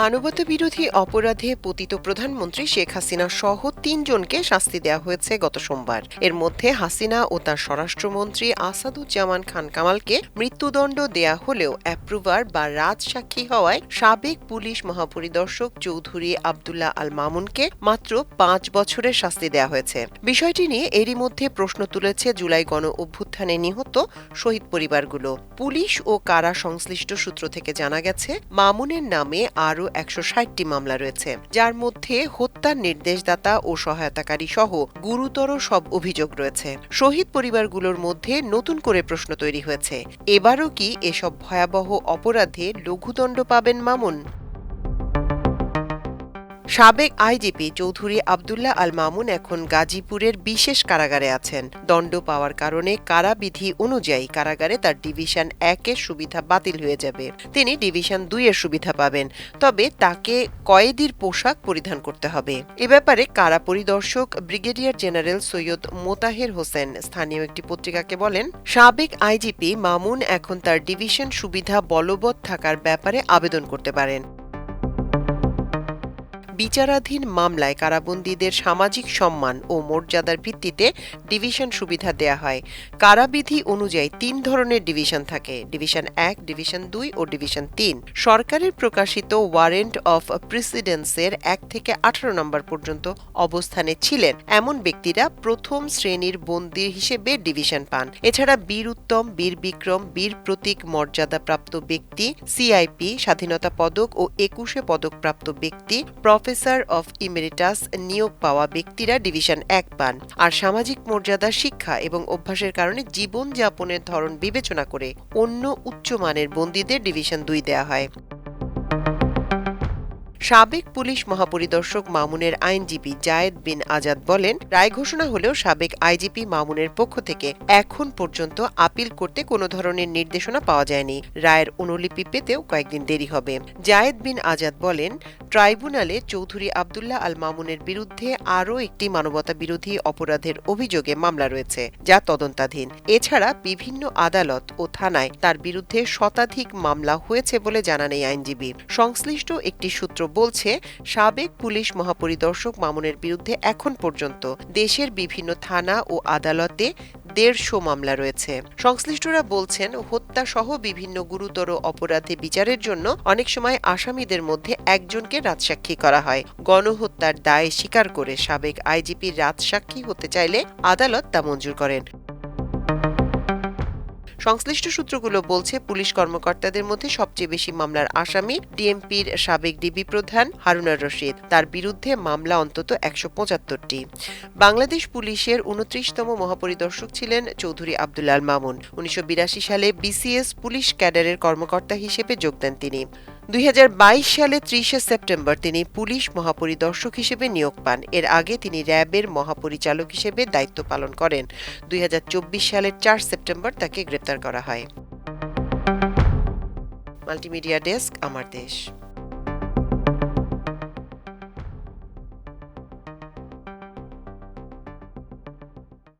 মানবতা বিরোধী অপরাধে পতিত প্রধানমন্ত্রী শেখ হাসিনা সহ তিনজনকে শাস্তি দেওয়া হয়েছে গত সোমবার। এর মধ্যে হাসিনা ও তার স্বরাষ্ট্রমন্ত্রী আসাদুজ্জামান খান কামালকে মৃত্যুদণ্ড দেয়া হলেও অ্যাপ্রুভার বা রাজসাক্ষী হওয়ায় সাবেক পুলিশ মহাপরিদর্শক চৌধুরী আবদুল্লাহ আল মামুনকে মাত্র পাঁচ বছরের শাস্তি দেওয়া হয়েছে। বিষয়টি নিয়ে এরই মধ্যে প্রশ্ন তুলেছে জুলাই গণ অভ্যুত্থানে নিহত শহীদ পরিবারগুলো। পুলিশ ও কারা সংশ্লিষ্ট সূত্র থেকে জানা গেছে, মামুনের নামে আরও একশো ষাটটি মামলা রয়েছে, যার মধ্যে হত্যার নির্দেশদাতা ও সহায়তাকারী সহ গুরুতর সব অভিযোগ রয়েছে। শহীদ পরিবারগুলোর মধ্যে নতুন করে প্রশ্ন তৈরি হয়েছে, এবারও কি এসব ভয়াবহ অপরাধে লঘুদণ্ড পাবেন মামুন? সাবেক আইজিপি চৌধুরী আবদুল্লাহ আল মামুন এখন গাজীপুরের বিশেষ কারাগারে আছেন। দণ্ড পাওয়ার কারণে কারাবিধি অনুযায়ী কারাগারে তার ডিভিশন একের সুবিধা বাতিল হয়ে যাবে। তিনি ডিভিশন দুইয়ের সুবিধা পাবেন, তবে তাকে কয়েদির পোশাক পরিধান করতে হবে। এ ব্যাপারে কারা পরিদর্শক ব্রিগেডিয়ার জেনারেল সৈয়দ মোতাহের হোসেন স্থানীয় একটি পত্রিকাকে বলেন, সাবেক আইজিপি মামুন এখন তার ডিভিশন সুবিধা বলবৎ থাকার ব্যাপারে আবেদন করতে পারেন। বিচারাধীন মামলায় কারাবন্দীদের সামাজিক সম্মান ও মর্যাদার ভিত্তিতে ডিভিশন সুবিধা দেয়া হয়। কারাবিধি অনুযায়ী তিন ধরনের ডিভিশন থাকে, ডিভিশন এক, ডিভিশন দুই ও ডিভিশন তিন। সরকারের প্রকাশিত ওয়ারেন্ট অফ প্রেসিডেন্সের এক থেকে আঠারো নম্বর পর্যন্ত অবস্থানে ছিলেন। এমন ব্যক্তিরা প্রথম শ্রেণির বন্দির হিসেবে ডিভিশন পান। এছাড়া বীর উত্তম, বীর বিক্রম, বীর প্রতীক মর্যাদাপ্রাপ্ত ব্যক্তি, সিআইপি, স্বাধীনতা পদক ও একুশে পদকপ্রাপ্ত ব্যক্তি প্রফেসর অফ ইমেরিটাস নিয়োগ পাওয়া ব্যক্তিরা ডিভিশন এক পান। আর সামাজিক মর্যাদা, শিক্ষা এবং অভ্যাসের কারণে জীবন যাপনের ধরন বিবেচনা করে অন্য উচ্চমানের বন্দীদের ডিভিশন দুই দেয়া হয়। সাবেক পুলিশ মহাপরিদর্শক মামুনের আইনজীবী জায়েদ বিন আজাদ বলেন, রায় ঘোষণা হলেও সাবেক আইজিপি মামুনের পক্ষ থেকে এখন পর্যন্ত আপিল করতে কোনো ধরনের নির্দেশনা পাওয়া যায়নি। রায়ের অনুলিপি পেতেও কয়েকদিন দেরি হবে। জায়েদ বিন আজাদ বলেন, ট্রাইব্যুনালে চৌধুরী আবদুল্লাহ আল মামুনের বিরুদ্ধে আরও একটি মানবতা বিরোধী অপরাধের অভিযোগে মামলা রয়েছে, যা তদন্তাধীন। এছাড়া বিভিন্ন আদালত ও থানায় তার বিরুদ্ধে শতাধিক মামলা হয়েছে বলে জানান এই আইনজীবী। সংশ্লিষ্ট একটি সূত্র বলছে, সাবেক পুলিশ মহাপরিদর্শক মামুনের বিরুদ্ধে এখন পর্যন্ত দেশের বিভিন্ন থানা ও আদালতে দেড়শো মামলা রয়েছে। সংশ্লিষ্টরা বলছেন হত্যা সহ বিভিন্ন গুরুতর অপরাধে বিচারের জন্য অনেক সময় আসামিদের মধ্যে একজনকে রাজসাক্ষী করা হয়। গণহত্যার দায় স্বীকার করে সাবেক আইজিপি রাজসাক্ষী হতে চাইলে আদালত তা মঞ্জুর করেন। সংশ্লিষ্ট সূত্রগুলো বলছে, পুলিশ কর্মকর্তাদের মধ্যে সবচেয়ে বেশি মামলার আসামি ডিএমপির সাবেক ডিবি প্রধান হারুনার রশিদ। তার বিরুদ্ধে মামলা অন্তত একশো পঁচাত্তরটি। বাংলাদেশ পুলিশের উনত্রিশতম মহাপরিদর্শক ছিলেন চৌধুরী আবদুল্লাল মামুন। উনিশশো বিরাশি সালে বিসিএস পুলিশ ক্যাডারের কর্মকর্তা হিসেবে যোগ দেন তিনি। দুই সালে ত্রিশে সেপ্টেম্বর তিনি পুলিশ মহাপরিদর্শক হিসেবে নিয়োগ পান। এর আগে তিনি র্যাবের মহাপরিচালক হিসেবে দায়িত্ব পালন করেন। দুই হাজার চব্বিশ সালের চার সেপ্টেম্বর তাকে গ্রেপ্তার করা হয়। মাল্টিমিডিয়া ডেস্ক, আমার দেশ।